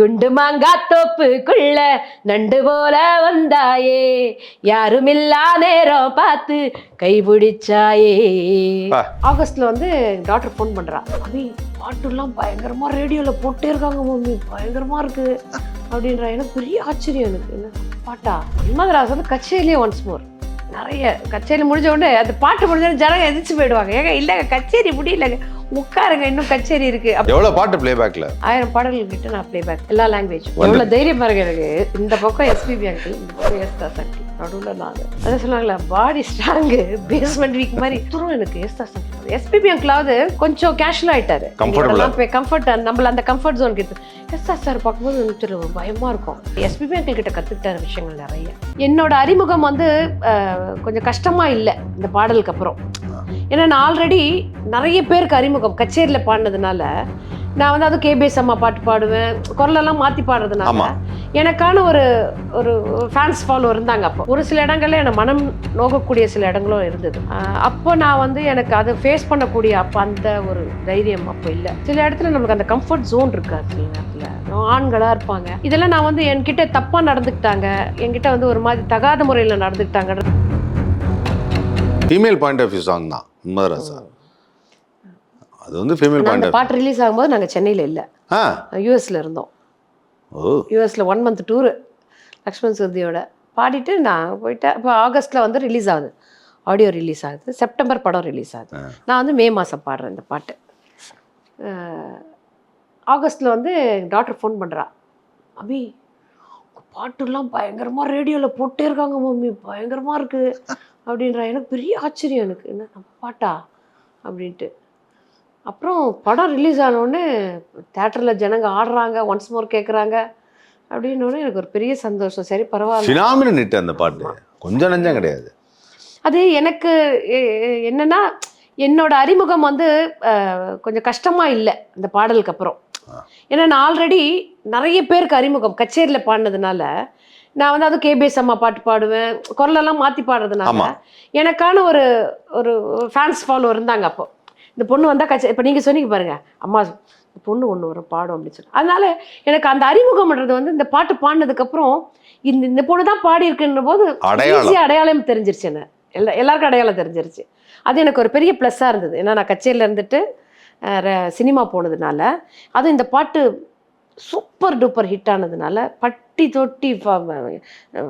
குண்டு மாங்கா தோப்புக்குள்ள நண்டு போல வந்தாயே. யாருமில்லா நேரம் பார்த்து கைபிடிச்சாயே. ஆகஸ்ட்ல வந்து டாக்டர் ஃபோன் பண்றா. அபி பாட்டுலாம் பயங்கரமா ரேடியோல போட்டே இருக்காங்க மம்மி. பயங்கரமா இருக்கு. அப்படின்ற. எனக்கு பெரிய ஆச்சரியம் எனக்கு. என்ன பாட்டா? மதராஸ் வந்து கச்சேரியிலே ஒன்ஸ் மோர் நிறைய. கச்சேரி முடிஞ்ச உடனே அந்த பாட்டு முடிஞ்ச உடனே ஜனங்க எதிர்த்து போயிடுவாங்க. ஏங்க இல்லைங்க கச்சேரி முடியலங்க. உட்காருங்க இன்னும் கச்சேரி இருக்கு. எவ்வளவு பாட்டு பிளேபேக்ல ஆயிரம் பாடல்கள் கிட்ட நான் ப்ளே பேக் எல்லா லாங்குவேஜ் எவ்வளவு தைரியம் பாருங்க எனக்கு. இந்த பக்கம் எஸ்பிபி அங்கிள் இந்த பக்கம் எஸ் தாஸ் அங்கிள் நடுவில் நான். அதான் சொன்னாங்களா பாடி ஸ்ட்ராங்கு பேஸ்மெண்ட் வீக் மாதிரி. துரும் எனக்கு எஸ் தாஸ் அங்கிள் எஸ்பிபி அங்கிளாவது கொஞ்சம் கேஷுவல் ஆயிட்டாரு. கம்ஃபர்ட் நம்மள அந்த கம்ஃபர்ட் ஜோன் கிட்ட எஸ் தாஸ் சார் பார்க்கும்போது எனக்கு பயமா இருக்கும். எஸ்பிபி அங்கிள் கிட்ட கத்துக்கிட்ட விஷயங்கள் நிறைய. என்னோட அறிமுகம் வந்து கொஞ்சம் கஷ்டமா இல்லை இந்த பாடலுக்கு அப்புறம். ஏன்னா நான் ஆல்ரெடி நிறைய பேருக்கு அறிமுகம் கச்சேரியில் பாடினதுனால நான் வந்து அது கேபிஎஸ் அம்மா பாட்டு பாடுவேன் குரலெல்லாம் மாற்றி பாடுறதுனால. எனக்கான ஒரு ஒரு ஃபேன்ஸ் ஃபாலோ இருந்தாங்க அப்போ. ஒரு சில இடங்கள்ல எனக்கு மனம் நோகக்கூடிய சில இடங்களும் இருந்தது. அப்போ நான் வந்து எனக்கு அதை ஃபேஸ் பண்ணக்கூடிய அப்போ அந்த ஒரு தைரியம் அப்போ இல்லை. சில இடத்துல நமக்கு அந்த கம்ஃபர்ட் ஜோன் இருக்காது சில நேரத்தில். ஆண்களாக இருப்பாங்க. இதெல்லாம் நான் வந்து என்கிட்ட தப்பாக நடந்துக்கிட்டாங்க. என்கிட்ட வந்து ஒரு மாதிரி தகாத முறையில் நடந்துக்கிட்டாங்க female point of view song தான். உண்மதராசா அது வந்து ஃபீமேல் பாயிண்ட் பாட்டு ரிலீஸ் ஆகும்போது நாங்கள் சென்னையில் இல்லை. ஆ. யூஎஸ்ல இருந்தோம். ஓ. யூஎஸ்ல ஒன் மந்த் டூரு லக்ஷ்மண் சுருதியோட பாடிட்டு நான் போயிட்டேன். இப்போ ஆகஸ்ட்டில் வந்து ரிலீஸ் ஆகுது. ஆடியோ ரிலீஸ் ஆகுது. செப்டம்பர் படம் ரிலீஸ் ஆகுது. நான் வந்து மே மாதம் பாடுறேன் இந்த பாட்டு. ஆகஸ்ட்டில் வந்து டாக்டர் ஃபோன் பண்ணுறா அபி பாட்டுலாம் பயங்கரமாக ரேடியோவில் போட்டே இருக்காங்க மம்மி. பயங்கரமாக இருக்குது அப்படின்ற. எனக்கு பெரிய ஆச்சரியம் எனக்கு. என்ன நம்ம பாட்டா? அப்படின்ட்டு. அப்புறம் படம் ரிலீஸ் ஆனோடனே தேட்டரில் ஜனங்க ஆடுறாங்க ஒன்ஸ் மோர் கேட்குறாங்க அப்படின்னோடனே எனக்கு ஒரு பெரிய சந்தோஷம். சரி பரவாயில்ல. ஃபினாமினல் நிட்டு அந்த பாட்டு. கொஞ்சம் நஞ்சம் கிடையாது. அது எனக்கு என்னன்னா என்னோட அறிமுகம் வந்து கொஞ்சம் கஷ்டமா இல்லை இந்த பாடலுக்கு அப்புறம். ஏன்னா நான் ஆல்ரெடி நிறைய பேருக்கு அறிமுகம் கச்சேரியில் பாடினதுனால நான் வந்து அது கேபிஎஸ் அம்மா பாட்டு பாடுவேன். குரலெல்லாம் மாற்றி பாடுறதுனால. எனக்கான ஒரு ஒரு ஃபேன்ஸ் ஃபாலோ இருந்தாங்க அப்போ. இந்த பொண்ணு வந்தால் கச்சே இப்போ நீங்கள் சொன்னீங்க பாருங்க அம்மா இந்த பொண்ணு ஒன்று வரும் பாடும் அப்படின்னு சொல்லி. அதனால எனக்கு அந்த அறிமுகம்ன்றது வந்து இந்த பாட்டு பாடினதுக்கப்புறம் இந்த இந்த பொண்ணு தான் பாடியிருக்குன்ற போது அடையாளம். ஈஸியாக அடையாளம் தெரிஞ்சிருச்சு என்ன. எல்லா எல்லாருக்கும் அடையாளம் தெரிஞ்சிருச்சு. அது எனக்கு ஒரு பெரிய ப்ளஸ்ஸாக இருந்தது. ஏன்னா நான் கச்சேரியில் இருந்துட்டு சினிமா போனதுனால அதுவும் இந்த பாட்டு சூப்பர் டூப்பர் ஹிட் ஆனதுனால பட்டி தொட்டி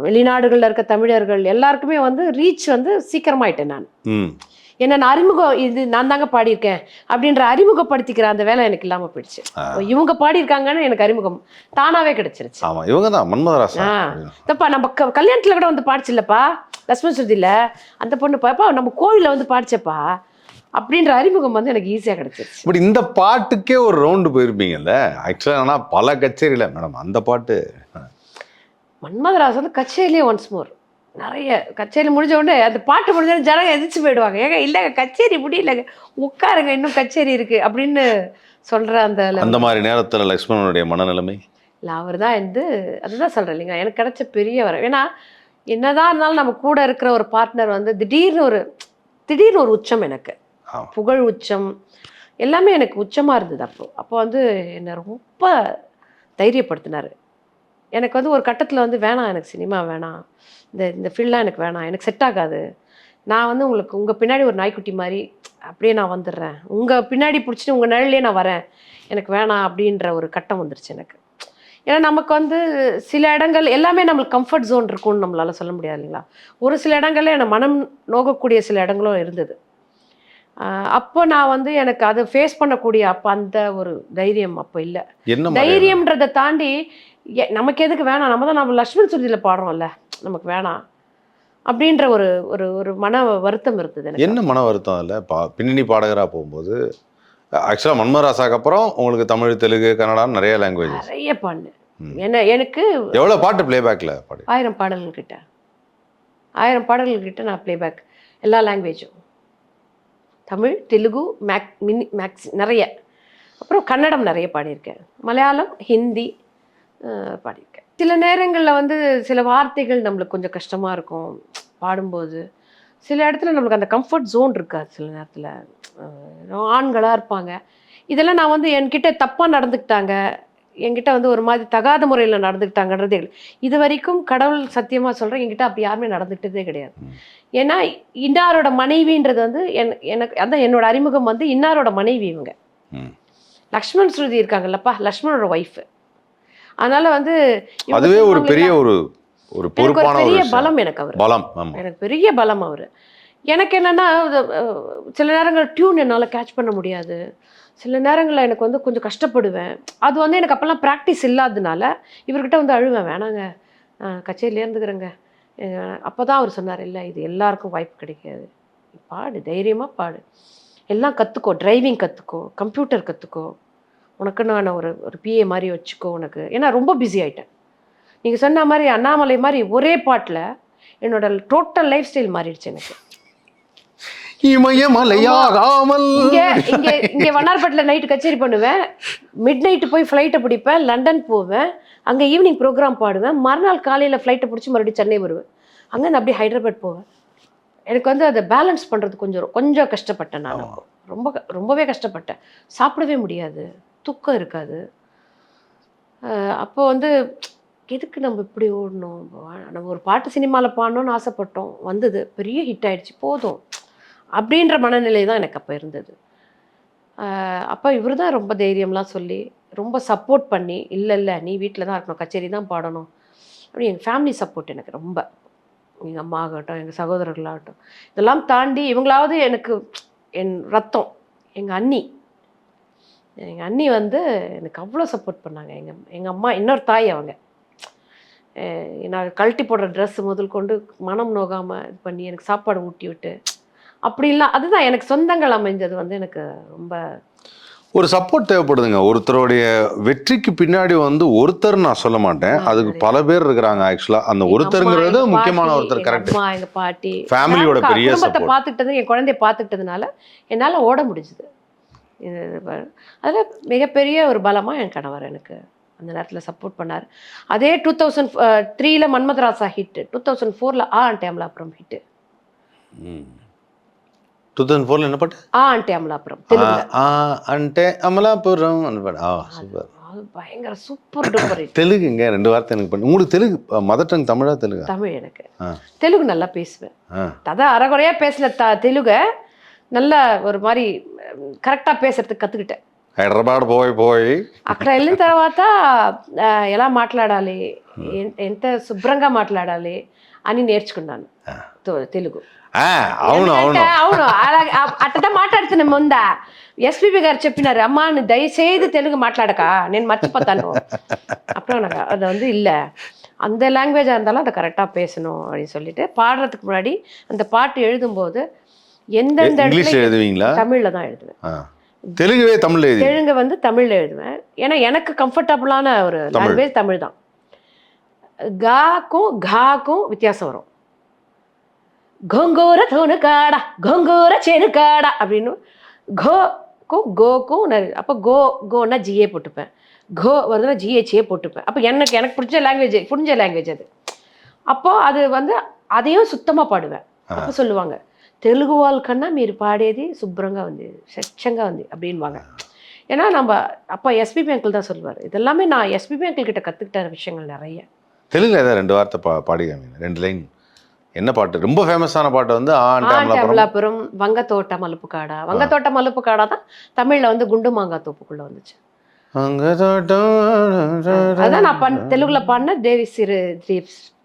வெளிநாடுகளில் இருக்க தமிழர்கள் எல்லாருக்குமே வந்து ரீச் வந்து சீக்கிரமாயிட்டேன் நான். என்ன நான் அறிமுகம் இது நான் தாங்க பாடியிருக்கேன் அப்படின்ற அறிமுகப்படுத்திக்கிற அந்த வேலை எனக்கு இல்லாமல் போயிடுச்சு. இவங்க பாடியிருக்காங்க எனக்கு அறிமுகம் தானாவே கிடைச்சிருச்சு. ஆமா இவங்க தான். தப்பா நம்ம கல்யாணத்துல கூட வந்து பாடிச்சில்லப்பா லட்சுமண சுருதியில அந்த பொண்ணு பாப்பா நம்ம கோவில்ல வந்து பாடிச்சப்பா அப்படின்ற அறிமுகம் வந்து எனக்கு ஈஸியா கிடைச்சிருச்சு. பட் இந்த பாட்டுக்கே ஒரு ரவுண்டு போயிருப்பீங்கல்ல? ஆக்சுவலாக ஆனால் பல கச்சேரியில் மேடம் அந்த பாட்டு. மன்மதராஸ் வந்து கச்சேரியிலே ஒன்ஸ் மோர் நிறைய கச்சேரி முடிஞ்ச உடனே அந்த பாட்டு முடிஞ்ச உடனே ஜனங்க எதிர்த்து போயிடுவாங்க. ஏங்க இல்லைங்க கச்சேரி முடியலங்க. உட்காருங்க இன்னும் கச்சேரி இருக்கு அப்படின்னு சொல்ற அந்த. அந்த மாதிரி நேரத்தில் லக்ஷ்மணனுடைய மனநிலைமை? இல்லை அவர் தான் வந்து அதுதான் சொல்கிறேன் இல்லைங்க. எனக்கு கிடைச்ச பெரிய வரம் ஏன்னா என்னதான் இருந்தாலும் நம்ம கூட இருக்கிற ஒரு பார்ட்னர் வந்து திடீர்னு ஒரு திடீர்னு ஒரு உச்சம் எனக்கு. புகழ் உச்சம். எல்லாமே எனக்கு உச்சமாக இருந்தது அப்போ. அப்போ வந்து என்னை ரொம்ப தைரியப்படுத்தினார். எனக்கு வந்து ஒரு கட்டத்தில் வந்து வேணாம் எனக்கு சினிமா வேணாம். இந்த இந்த ஃபீல்டெலாம் எனக்கு வேணாம் எனக்கு செட் ஆகாது. நான் வந்து உங்களுக்கு உங்கள் பின்னாடி ஒரு நாய்க்குட்டி மாதிரி அப்படியே நான் வந்துடுறேன். உங்கள் பின்னாடி பிடிச்சிட்டு உங்கள் நிழலே நான் வரேன். எனக்கு வேணாம் அப்படின்ற ஒரு கட்டம் வந்துருச்சு எனக்கு. ஏன்னா நமக்கு வந்து சில இடங்கள் எல்லாமே நம்மளுக்கு கம்ஃபர்ட் ஜோன் இருக்கும்னு நம்மளால சொல்ல முடியாது இல்லைங்களா? ஒரு சில இடங்கள்ல எனக்கு மனம் நோகக்கூடிய சில இடங்களும் இருந்தது. அப்போ நான் வந்து எனக்கு அதை ஃபேஸ் பண்ணக்கூடிய அப்போ அந்த ஒரு தைரியம் அப்போ இல்லை. தைரியம்ன்றதை தாண்டி நமக்கு எதுக்கு வேணாம்? நம்ம தான் நம்ம லக்ஷ்மண் சுருதியில் பாடுறோம்ல. நமக்கு வேணாம். அப்படின்ற ஒரு ஒரு ஒரு மன வருத்தம் இருந்தது எனக்கு. என்ன மன வருத்தம் இல்லை பா பின்னணி பாடகராக போகும்போது ஆக்சுவலாக மன்மதராசாக்கு அப்புறம் உங்களுக்கு தமிழ் தெலுங்கு கன்னடான்னு நிறைய லாங்குவேஜஸ் நிறைய பாடு. என்ன எனக்கு எவ்வளோ பாட்டு பிளேபேக்கில் பாடு? ஆயிரம் பாடல்கள் கிட்ட. ஆயிரம் பாடல்கள் கிட்ட நான் ப்ளேபேக் எல்லா லாங்குவேஜும் தமிழ் தெலுங்கு மேக் மினி மேக்ஸ் நிறைய. அப்புறம் கன்னடம் நிறைய பாடியிருக்கேன். மலையாளம் ஹிந்தி பாடியிருக்கேன். சில நேரங்களில் வந்து சில வார்த்தைகள் நம்மளுக்கு கொஞ்சம் கஷ்டமாக இருக்கும் பாடும்போது. சில இடத்துல நம்மளுக்கு அந்த கம்ஃபர்ட் ஜோன் இருக்காது சில நேரத்தில். ஆண்களாக இருப்பாங்க. இதெல்லாம் நான் வந்து என்கிட்ட தப்பாக நடந்துக்கிட்டாங்க. என்கிட்ட வந்து ஒரு மாதிரி தகாத முறையில் நடந்துக்கிட்டாங்கன்றதே இல்லை. இது வரைக்கும் கடவுள் சத்தியமாக சொல்கிறேன் என்கிட்ட அப்படி யாருமே நடந்துக்கிட்டதே கிடையாது. ஏன்னா இன்னாரோட மனைவின்றது வந்து என் எனக்கு அதான் என்னோட அறிமுகம் வந்து இன்னாரோட மனைவி இவங்க. லக்ஷ்மண் ஸ்ருதி இருக்காங்கல்லப்பா லக்ஷ்மணோட ஒய்ஃபு அதனால வந்து அதுவே ஒரு பெரிய ஒரு ஒரு பொறுப்பான பெரிய. பலம் எனக்கு அவர். பலம் எனக்கு பெரிய பலம் அவர். எனக்கு என்னன்னா சில நேரங்கள் டியூன் என்னால் கேட்ச் பண்ண முடியாது. சில நேரங்களில் எனக்கு வந்து கொஞ்சம் கஷ்டப்படுவேன். அது வந்து எனக்கு அப்போல்லாம் ப்ராக்டிஸ் இல்லாததுனால இவர்கிட்ட வந்து அழுவேன். வேணாங்க. கச்சேரியிலே இருந்துக்கிறேங்க. அப்போ தான் அவர் சொன்னார் இல்லை இது எல்லாருக்கும் வாய்ப்பு கிடைக்காது. பாடு தைரியமாக பாடு. எல்லாம் கற்றுக்கோ டிரைவிங் கற்றுக்கோ கம்ப்யூட்டர் கற்றுக்கோ உனக்கு நான் ஒரு ஒரு பிஏ மாதிரி வச்சுக்கோ உனக்கு. ஏன்னா ரொம்ப பிஸி ஆகிட்டேன் நீங்கள் சொன்ன மாதிரி அண்ணாமலை மாதிரி ஒரே பாட்டில் என்னோட டோட்டல் லைஃப் ஸ்டைல் மாறிடுச்சு எனக்கு. இமயமலையாகாமல் இங்கே இங்கே வண்ணார்பேட்டில் நைட்டு கச்சேரி பண்ணுவேன். மிட் நைட்டு போய் ஃப்ளைட்டை பிடிப்பேன் லண்டன் போவேன். அங்கே ஈவினிங் ப்ரோக்ராம் பாடுவேன். மறுநாள் காலையில் ஃப்ளைட்டை பிடிச்சி மறுபடியும் சென்னை வருவேன். அங்கே அப்படியே ஹைதராபாத் போவேன். எனக்கு வந்து அதை பேலன்ஸ் பண்ணுறது கொஞ்சம் கொஞ்சம் கஷ்டப்பட்டேன் நான். ரொம்ப க- ரொம்பவே கஷ்டப்பட்டேன். சாப்பிடவே முடியாது. தூக்கம் இருக்காது. அப்போ வந்து எதுக்கு நம்ம இப்படி ஓடணும்? நம்ம ஒரு பாட்டு சினிமாவில் பாடணும்னு ஆசைப்பட்டோம். வந்தது. பெரிய ஹிட் ஆயிடுச்சு. போதும். அப்படின்ற மனநிலை தான் எனக்கு அப்போ இருந்தது. அப்போ இவர் தான் ரொம்ப தைரியம்லாம் சொல்லி ரொம்ப சப்போர்ட் பண்ணி இல்லை இல்லை நீ வீட்டில் தான் இருக்கணும் கச்சேரி தான் பாடணும். அப்படி எங்கள் ஃபேமிலி சப்போர்ட் எனக்கு ரொம்ப. எங்கள் அம்மா ஆகட்டும் எங்கள் சகோதரர்களாகட்டும் இதெல்லாம் தாண்டி இவங்களாவது எனக்கு என் ரத்தம் எங்கள் அண்ணி. எங்கள் அண்ணி வந்து எனக்கு அவ்வளோ சப்போர்ட் பண்ணாங்க. எங்கள் எங்கள் அம்மா இன்னொரு தாய் அவங்க. நான் கழட்டி போடுற ட்ரெஸ் முதல் கொண்டு மனம் நோகாமல் இது பண்ணி எனக்கு சாப்பாடு ஊட்டி விட்டு அப்படிலாம் அதுதான் எனக்கு சொந்தங்கள் அமைஞ்சது வந்து எனக்கு ரொம்ப ஒரு சப்போர்ட் தேவைப்படுதுங்க. ஒருத்தருடைய வெற்றிக்கு பின்னாடி வந்து ஒருத்தர் நான் சொல்ல மாட்டேன். அதுக்கு. பல பேர் இருக்கிறாங்க ஆக்சுவலா அந்த ஒருத்தருங்கிறது முக்கியமான ஒருத்தர் கரெக்ட் எங்க பாட்டி ஃபேமிலியோட பெரிய குடும்பத்தை. பார்த்துக்கிட்டது என் குழந்தைய பார்த்துக்கிட்டதுனால என்னால ஓட முடிஞ்சுது. அதுல மிகப்பெரிய ஒரு பலமா என் கணவர் எனக்கு அந்த நேரத்துல சப்போர்ட் பண்ணார். அதே டூ தௌசண்ட் த்ரீல மன்மதராசா ஹிட் டூ தௌசண்ட் ஃபோர்ல ஆ அண்டே Amalapuram hit two தௌசண்ட் ஃபோர்ல என்ன பாட்டு ஆ அண்டே அமலாபுரம் தெலுங்குல ஆ, ஆ, అంటే அமலாபுரம் அந்த பாட்டு ஆ சூப்பர் அது பயங்கர சூப்பர் டூப்பர் ஹிட் தெலுங்குங்க ரெண்டு வார்த்தை எனக்கு பண்ணு உங்களுக்கு தெலுங்கு மதர் டங் தமிழா தெலுங்கா தமிழ் எனக்கு ஆ. தெலுங்கு நல்லா பேசுவேன் ஆ. அதான் அரைகுறையா பேசின த தெலுங்க நல்லா ஒரு மாதிரி கரெக்டாக பேசுறதுக்கு கற்றுக்கிட்டேன் హైదరాబాద్ పోయి పోయి అక్కడ వెళ్ళిన తర్వాత ఆ, ఎలా మాట్లాడాలి ఎన్- ఎంత శుభ్రంగా మాట్లాడాలి అని నేర్చుకున్నాను తో- తెలుగు ఆ, అవును అవును ఎందుకంటే అవును అలాగే ఆ- అట్టదా మాట్లాడుతున్నా ముందా ఎస్పీబీ గారు చెప్పినారు అమ్మా నువ్వు దయచేసి తెలుగు మాట్లాడక నేను మర్చిపోతాను அப்புறம் நான் அதை வந்து இல்லை அந்த லாங்குவேஜாக இருந்தாலும் அதை கரெக்டாக பேசணும் அப்படின்னு சொல்லிட்டு பாடுறதுக்கு முன்னாடி அந்த பாட்டு எழுதும்போது எந்தெந்த இங்கிலீஷ் இடத்துல எழுதுவீங்களா தமிழில் தான் எழுதுவேன் ஆ. தெலுங்குவே தமிழ்ல எழுதி தெலுங்கு வந்து தமிழ்ல எழுதுவேன் ஏன்னா எனக்கு கம்ஃபர்டபுளான ஒரு தமிழ். லாங்குவேஜ் தமிழ் தான் காக்கும் காக்கும் வித்தியாசம் வரும் கோங்கூர தோணு காடா கோங்கூர செனு காடா அப்படின்னு கோ கோ கோக்கும் அப்போ கோ கோன்னா ஜிஏ போட்டுப்பேன். கோ வருதுன்னா ஜிஹெச்ஏ போட்டுப்பேன். அப்போ எனக்கு எனக்கு பிடிச்ச லாங்குவேஜ் புரிஞ்ச லாங்குவேஜ் அது. அப்போது அது வந்து அதையும் சுத்தமாக பாடுவேன். அப்போ சொல்லுவாங்க தெலுங்கு வாழ் கண்ணா மீர் பாடேதி சுப்ரங்க வந்து சச்சங்க வந்து அப்படின்வாங்க. ஏன்னா நம்ம அப்போ எஸ்பி பேங்கில் தான் சொல்லுவார். இதெல்லாமே நான் எஸ்பிபி பேங்கில் கிட்ட கற்றுக்கிட்ட விஷயங்கள் நிறைய. தெலுங்குல ஏதாவது ரெண்டு வார்த்தை பா பாடுங்க ரெண்டு லைன் என்ன பாட்டு? ரொம்ப ஃபேமஸான பாட்டு வந்து ஆ ஆண்டி அமலாபுரம் அமலாபுரம் வங்கத்தோட்ட மலுப்பு காடா வங்கத்தோட்ட மலுப்பு காடா தான் தமிழ்ல வந்து குண்டு மாங்காய் தோப்புக்குள்ள வந்துச்சு. அதான் நான் பண்ண தெலுங்குல பாடின தேவி ஸ்ரீ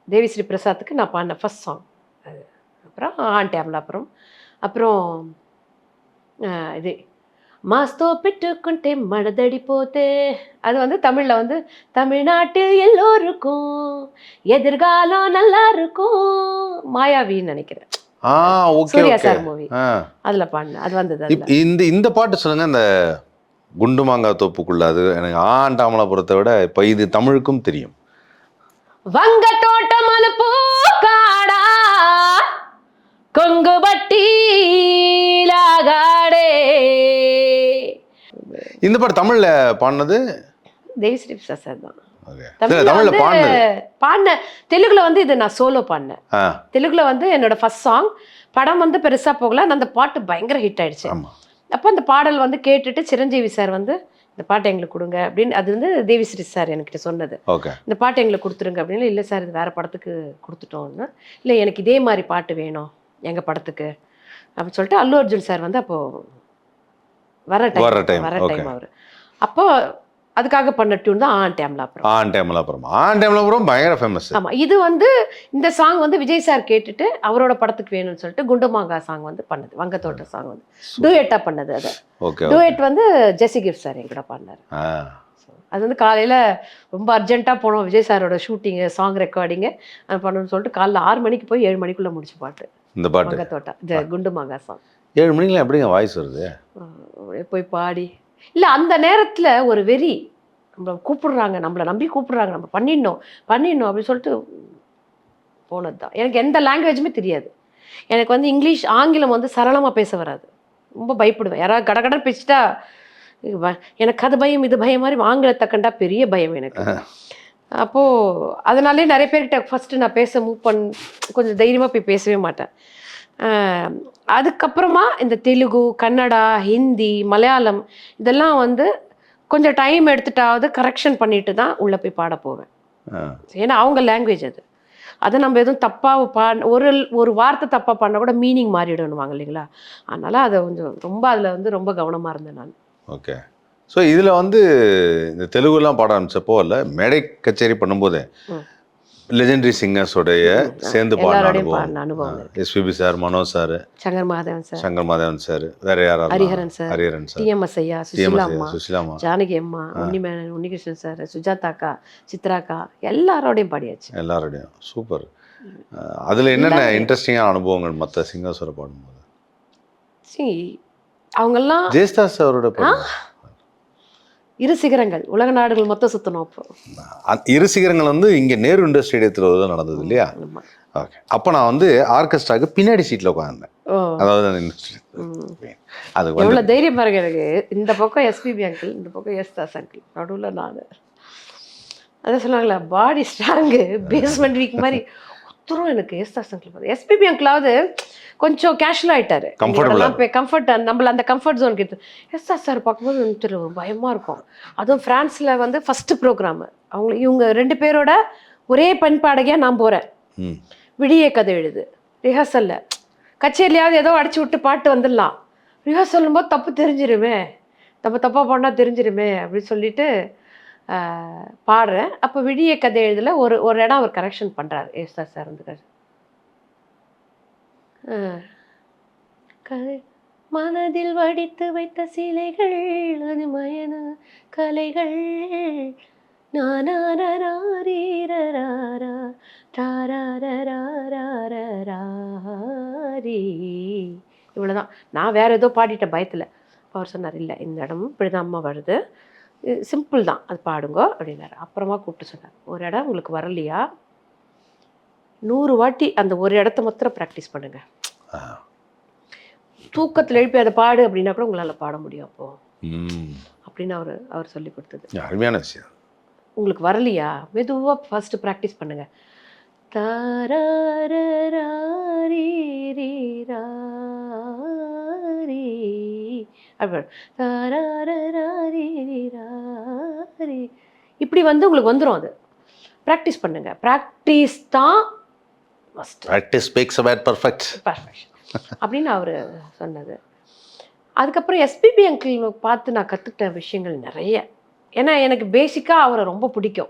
தேவி ஸ்ரீ பிரசாத்துக்கு நான் பாடின ஃபர்ஸ்ட் சாங் அது. அப்புறம் ஆண்டி அமலாபுரம் அப்புறம் இது மாஸ்தோ பெற்றுக்கொண்டே மனதடி போதே அது வந்து தமிழில் வந்து தமிழ்நாட்டில் எல்லோருக்கும் எதிர்காலம் நல்லா இருக்கும் மாயாவின்னு நினைக்கிறேன். அது வந்தது இந்த இந்த பாட்டு சொல்லுங்க அந்த குண்டு மாங்காய் தோப்புக்குள்ள அது எனக்கு ஆண்டாமலாபுரத்தை விட இப்போ இது தமிழுக்கும் தெரியும். வங்க தோட்டம் அனுப்பு காடா. கொங்கு பட்டி இந்த பாட்டு தமிழ்ல பாடினது? தேவிஸ்ரீ பிரசாத் தான். Okay. இல்ல, தமிழ்ல பாடின தெலுங்குல வந்து இது நான் சோலோ பாடினேன். தெலுங்குல வந்து என்னோட ஃபர்ஸ்ட் சாங் படம் வந்து பெருசா போகல அந்த பாட்டு பயங்கர ஹிட் ஆயிடுச்சு. அப்போ அந்த பாடல் வந்து கேட்டுட்டு சிரஞ்சீவி சார் வந்து இந்த பாட்டை எங்களுக்கு கொடுங்க அப்படின்னு அது வந்து தேவிஸ்ரீ சார் என்கிட்ட சொன்னது. இந்த பாட்டை எங்களுக்கு கொடுத்துருங்க அப்படின்னு இல்லை சார் இது வேற படத்துக்கு கொடுத்துட்டோம்னா. இல்லை எனக்கு இதே மாதிரி பாட்டு வேணும் எங்கள் படத்துக்கு. அப்படின்னு சொல்லிட்டு அல்லு அர்ஜுன் சார் வந்து அப்போ வர வர டைம் வர. டைம் அவர். அப்போ அதுக்காக பண்ண டியூன் தான் ஆன் டைம்ல அப்புறம் ஆன் டைம்ல அப்புறம் ஆன் டைம்ல அப்புறம் பயங்கர ஃபேமஸ் ஆமா இது வந்து இந்த சாங் வந்து விஜய் சார் கேட்டுட்டு அவரோட படத்துக்கு வேணும்னு சொல்லிட்டு குண்டுமாங்கா சாங் வந்து பண்ணது வங்கத்தோட்ட சாங் வந்து. டூயட்டா பண்ணது அது. ஓகே டூயட் வந்து ஜெசி கிஃப்ட் சார் என்கிட்ட பண்ணாரு அது வந்து காலையில் ரொம்ப அர்ஜென்ட்டாக போனோம் விஜய் சாரோட ஷூட்டிங்கு சாங் ரெக்கார்டிங்கு பண்ணணும்னு சொல்லிட்டு காலைல ஆறு மணிக்கு போய் ஏழு மணிக்குள்ளே முடிச்சு பாட்டு. இந்த பாட்டு. மங்கத்தோட்டா இந்த குண்டு மாங்கா சாங் ஏழு மணிக்கெல்லாம் எப்படிங்க வாய்ஸ் வருது? போய் பாடி. இல்லை அந்த நேரத்தில் ஒரு வெறி நம்மளை கூப்பிடுறாங்க நம்மளை நம்பி கூப்பிடுறாங்க நம்ம பண்ணிடணும் பண்ணிடணும் அப்படின்னு சொல்லிட்டு போனது தான் எனக்கு எந்த லாங்குவேஜுமே தெரியாது. எனக்கு வந்து இங்கிலீஷ் ஆங்கிலம் வந்து சரளமாக பேச வராது. ரொம்ப பயப்படுவேன். யாராவது கடகட பேசிட்டா எனக்கு அது பயம் இது பயம் மாதிரி ஆங்கிலத்தை கண்டா பெரிய பயம் எனக்கு. அப்போது அதனாலே நிறைய பேர்கிட்ட ஃபஸ்ட்டு நான் பேச மூவ் பண் கொஞ்சம் தைரியமாக போய் பேசவே மாட்டேன். அதுக்கப்புறமா இந்த தெலுங்கு கன்னடா ஹிந்தி மலையாளம் இதெல்லாம் வந்து கொஞ்சம் டைம் எடுத்துட்டாவது கரெக்ஷன் பண்ணிட்டு தான் உள்ளே போய் பாட போவேன். ஏன்னா அவங்க லாங்குவேஜ் அது. அதை நம்ம எதுவும் தப்பாக பா ஒரு ஒரு வார்த்தை தப்பாக பண்ணால் கூட மீனிங் மாறிடுவாங்க இல்லைங்களா? அதனால் அதை கொஞ்சம் ரொம்ப அதில் வந்து ரொம்ப கவனமாக இருந்தேன் நான். ஓகே. ஸோ இதில் வந்து இந்த தெலுங்குலாம் பாட ஆரம்பிச்சப்போ இல்லை மேடை கச்சேரி பண்ணும்போதே. லெஜெண்டரி சிங்கர்ஸோடைய சேர்ந்து பாடின அனுபவம் SPB sir Manoj sir Shankar Mahadevan sir. Shankar Madhavan sir வேற யாராவது Hariharan sir Hariharan sir. TMS ஐயா அம்மா சுசிலாமா ஜானகி அம்மா உன்னிமேனன் உன்னிகிருஷ்ணன் சார் சுஜாதாக்கா சித்ராக்கா எல்லாரோடையும் பாடியாச்சு. எல்லாரோடையும். சூப்பர். அதில் என்னென்ன இன்ட்ரெஸ்டிங்கான அனுபவங்கள் மற்ற சிங்கர்ஸோட பாடும்போது? சி அவங்கெல்லாம் ஜெயஸ்தாஸ் அவரோட பாடு இரு சிகரங்கள் உலக நாடுகள் மொத்தம் சுத்தணும் அப்போ. இரு சிகரங்கள் வந்து இங்கே நேரு இண்டர் ஸ்டேடியத்தில் நடந்தது இல்லையா. ஓகே. அப்போ நான் வந்து ஆர்கெஸ்ட்ராக்கு பின்னாடி சீட்டில் உட்காந்தேன் ஓ. அதாவது வந்து எவ்வளவு தைரியம் பாருங்க எனக்கு. இந்த பக்கம் எஸ்பிபி அங்கிள் இந்த பக்கம் எஸ் தாஸ் அங்கிள் நடுவுல நான். அதான் சொன்னாங்களே பாடி ஸ்ட்ராங்கு பேஸ்மெண்ட் வீக் மாதிரி. உத்தரம் எனக்கு எஸ் தாஸ் அங்கிள் எஸ்பிபி அங்கிளாவது கொஞ்சம் கேஷுவல் ஆயிட்டாரு. கம்ஃபர்ட் நம்மள அந்த கம்ஃபர்ட் ஜோன் எடுத்து எஸ் தாஸ் சார் பார்க்கும்போது தெரியல ஒரு பயமா இருக்கும். அதுவும் பிரான்ஸ்ல வந்து ஃபர்ஸ்ட் ப்ரோக்ராம் அவங்க இவங்க ரெண்டு பேரோட ஒரே பெண் பாடகியா நான் போறேன். விடிய கதை எழுது. ரிஹர்சல்ல கச்சேரியாவது ஏதோ அடிச்சு விட்டு பாட்டு வந்துடலாம். ரிஹர்சல் போது தப்பு தெரிஞ்சிருமே. தப்பு தப்பாக பண்ணால் தெரிஞ்சிருமே அப்படின்னு சொல்லிட்டு பாடுறேன். அப்போ விடிய கதை எழுதல ஒரு ஒரு இடம் அவர் கரெக்ஷன் பண்ணுறாரு ஏஸ்தா சார் வந்து. கதை மனதில் வடித்து வைத்த சிலைகள் அது மயன கலைகள் இவ்வளோதான் நான் வேறு ஏதோ பாடிட்டேன் பயத்தில். அவர் சொன்னார் இல்லை இந்த இடம் இப்படிதாம்மா அம்மா வருது. சிம்பிள் தான். அது பாடுங்கோ அப்படின்னாரு. அப்புறமா கூப்பிட்டு சொன்னார் ஒரு இடம் உங்களுக்கு வரலையா? நூறு வாட்டி அந்த ஒரு இடத்த மாத்திரம் ப்ராக்டிஸ் பண்ணுங்கள் தூக்கத்தில் எழுப்பி அதை பாடு அப்படின்னா கூட உங்களால் பாட முடியும் அப்போ. அப்படின்னு அவர் அவர் சொல்லி கொடுத்தது. அருமையான விஷயம். உங்களுக்கு வரலையா? மெதுவாக ஃபர்ஸ்ட் ப்ராக்டிஸ் பண்ணுங்க. தாராரராரீரீராரீ. அப்படி பாடு. தாராரராரீரீராரீ. இப்படி வந்து உங்களுக்கு வந்துடும் அது. ப்ராக்டிஸ் பண்ணுங்க. ப்ராக்டிஸ் தான் ப்ராக்டிஸ் மேக்ஸ் பேட் பர்ஃபெக்ட் பர்ஃபெக்ஷன் அப்படின்னு அவர் சொன்னது அதுக்கப்புறம் எஸ்பிபி அங்கிள் பார்த்து நான் கற்றுக்கிட்ட விஷயங்கள் நிறைய. ஏன்னா எனக்கு பேசிக்காக அவரை ரொம்ப பிடிக்கும்.